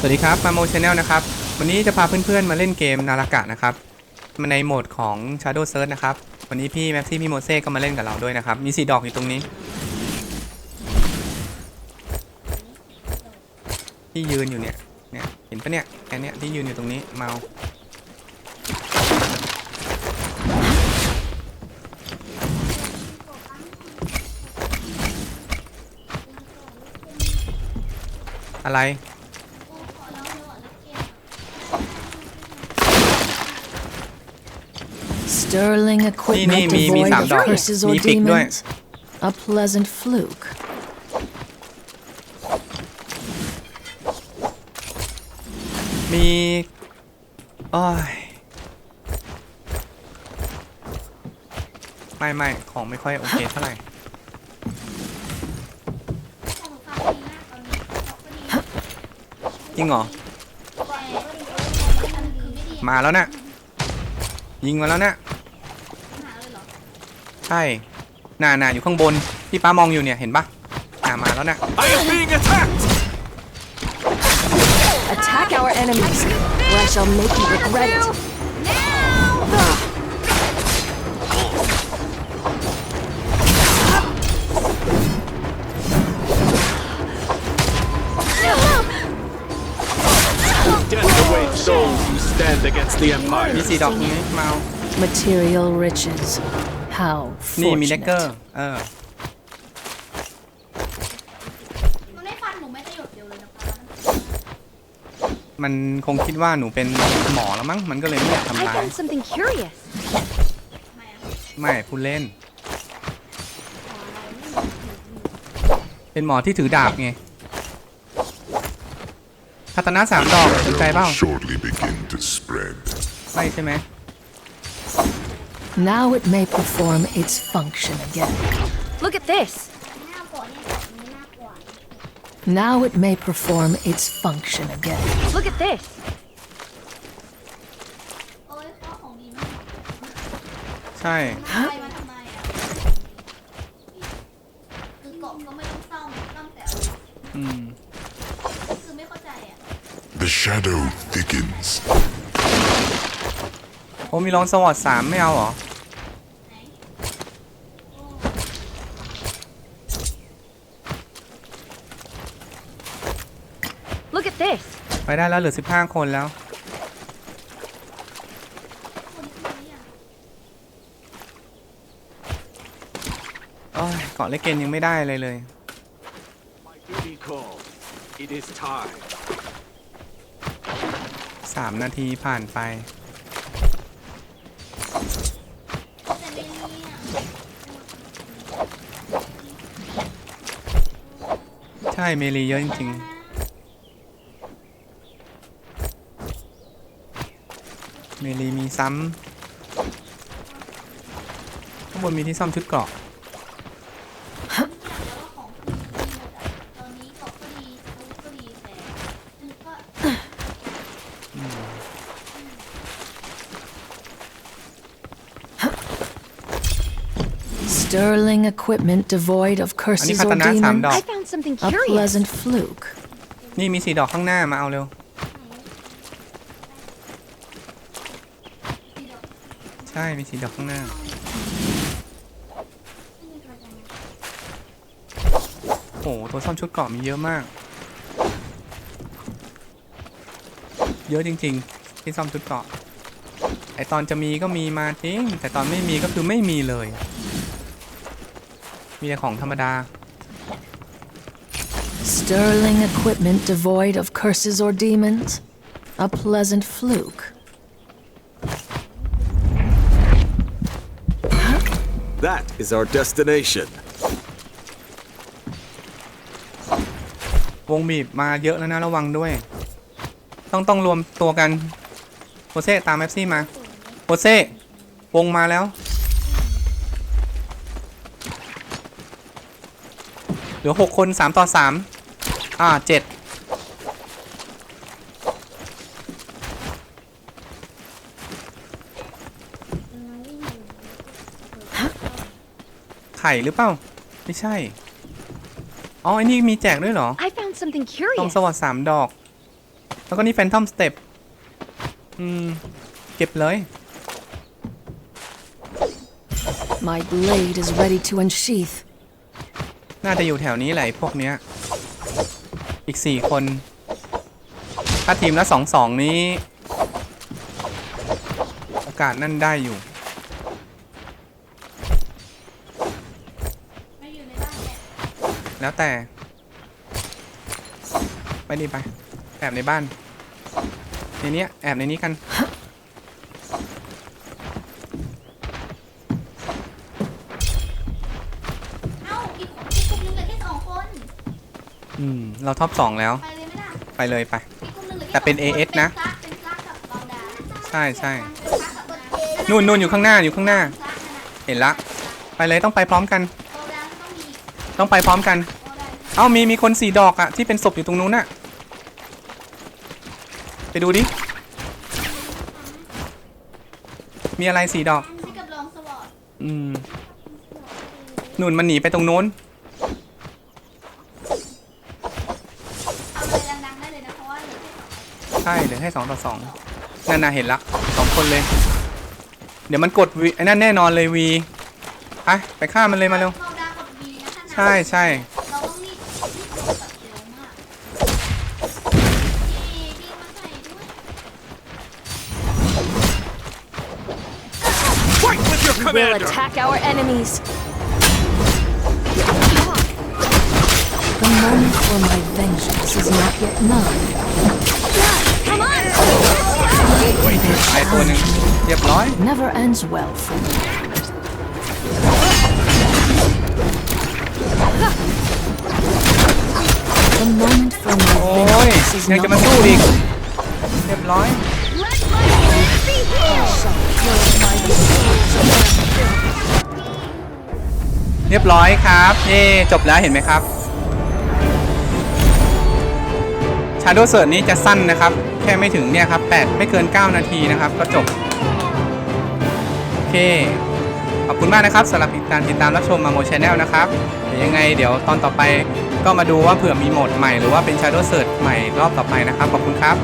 สวัสดีครับมาโมชแนลนะครับ วันนี้จะพาเพื่อนๆมาเล่นเกมนารากะนะครับมาในโหมดของ Shadow Search นะครับ วันนี้พี่แม็กซี่พี่โมเซ่ก็มาเล่นกับเราด้วยนะครับ มีสีดอกอยู่ตรงนี้ที่ยืนอยู่เนี่ยเนี่ยเห็นปะเนี่ยแอนเนี้ยที่ยืนอยู่ตรงนี้เมาอะไร Sterling นี่ equipment มีมี devoid สาม of ดอก curses or มีปีกด้วย demons. A pleasant fluke. มีโอ้ยไม่ไม่ของไม่ค่อยโอเคเท่าไหร่ จริงเหรอ มาแล้วนะยิงมาแล้วนะ ใช่น่าน่าอยู่ข้างบนที่ป้ามองอยู่เนี่ยเห็นปะน่ามาแล้วนะ I am being attacked! Attack our enemies, or I shall make you regret it. Death awaits those who stand against the มี Empire. สีดอกนี้เมา Material riches. How นี่มีเด็กเกอร์ fortunate. เออ มันไม่ฟันหนูไม่ได้หยดเดียวเลยนะคะมันคงคิดว่าหนูเป็นหมอแล้วมั้ง มันก็เลยไม่อยากทำ I ร้าย found something curious. ทำไมอะไม่พูดเล่น เป็นหมอที่ถือดาบไงคาตานะสามดอกสนใจเปล่า shortly begin to spread. ไม่ใช่ไหม Now it may perform its function again. Look at this. หน้าปวดเนี่ยแบบนี้น่ากลัว Now it may perform its function again. Look at this. เอ้ยข้อของดีมาก ใช่ ไปมาทำไมอ่ะคือเกาะก็ไม่ต้องซ่อมซ่อมแต่เอา อืม คือไม่เข้าใจอ่ะ The shadow thickens. โอ้มีร้องสวอตสามไม่เอาเหรอ ไปได้แล้วเหลือสิบห้าคนแล้ว โอ้ยเกาะเล็กเกนยังไม่ได้เลยเลย สามนาทีผ่านไปใช่เมลีเยอะจริงๆ เมลีมีซ้ำข้างบนมีที่ซ่อมชุดเกราะแล้วว่าของคือดีหมดอะตอนนี้เกาะก็ดีรู้ก็ดีแต่มันก็ Sterling equipment devoid of อันนี้ curses คา or ตานะสาม demons. ดอก I found something A curious. pleasant fluke. นี่มีสีดอกข้างหน้ามาเอาเร็ว ใช่มีสีดอกข้างหน้า โอ้โหตัวซ่อมชุดเกราะมีเยอะมาก เยอะจริง ๆ ที่ซ่อมชุดเกราะไอตอนจะมีก็มีมาจริง แต่ตอนไม่มีก็คือไม่มีเลย มีแต่ของธรรมดา Sterling equipment devoid of curses or demons. A pleasant fluke. That is our destination. วงบีบมาเยอะแล้วนะระวังด้วย ต้องต้องรวมตัวกันโพเซ่ตามแมปซี่มาโพเซ่วงมาแล้ว เหลือหกคนสามต่อสามอ่าเจ็ด ข่หรือเปล่า ไม่ใช่ อ๋อไอ้นี่มีแจกด้วยเหรอ I found something ต้อง curious. สวัสดสามดอก แล้วก็นี่แฟนทอมสเต็ปอืม เก็บเลย My blade is ready to unsheath. น่าจะอยู่แถวนี้แหละไอ้พวกเนี้ย อีกสี่คน ถ้าทีมละสองสองนี้ โอกาสนั่นได้อยู่ ไม่อยู่ในบ้านเนี่ย แล้วแต่ ไปดีไป แอบในบ้าน ในเนี้ยแอบในนี้กัน เอ้าอีกคนอีกกลุ่มหนึงเหลือแค่สองคน อืม เราท็อปสองแล้ว ไปเลยไหมล่ะไปเลยไป อีกกลุ่มหนึงเหลือค่แต่เป็นสองค AS นะ เป็นพระเป็นพระกับเบาดาใช่ใช่เป็นพระกับเบาดานู่นนู่นอยู่ข้างหน้าอยู่ข้างหน้าพระนั่นน่ะเห็นละ ไปเลยต้องไปพร้อมกัน เบาดาต้องมี ต้องไปพร้อมกันเบาดาเอ้ามีมีคนสี่ดอกอะที่เป็นศพอยู่ตรงนู้นอะไปดูดิ มีอะไรสี่ดอกให้กับรองสวอตอืม หนุนมันหนีไปตรงนู้นทำอะไรดังๆได้เลยนะเพราะว่าเหลือแค่สองใช่เหลือให้สองต่อสองนั่นน่ะเห็นละสองคนเลย เดี๋ยวมันกดวีไอ้นั่นแน่นอนเลยวีไปไปฆ่ามันเลยมาเร็วเบ ใช่ใช่ เราต้องรีบรีบกดแบบเร็วมากนี่ดีมาใส่ด้วย Fight with your We'll commander! attack our enemies. The moment for my vengeance is not yet nigh. Come on! ไอตัวหนึ่งเรียบร้อย Never ends well for me. ยังจะมาสู้อีกเรียบร้อยเรียบร้อยครับเย่จบแล้วเห็นไหมครับ Shadow Search นี้จะสั้นนะครับ แค่ไม่ถึงเนี่ยครับ 8 ไม่เกิน 9 นาทีนะครับ ก็จบ โอเค ขอบคุณมากนะครับสำหรับการติดตามรับชมมาโมชแนลนะครับเดี๋ยวยังไงเดี๋ยวตอนต่อไปก็มาดูว่าเผื่อมีโหมดใหม่หรือว่าเป็น Shadow Search ใหม่รอบต่อไปนะครับ ขอบคุณครับ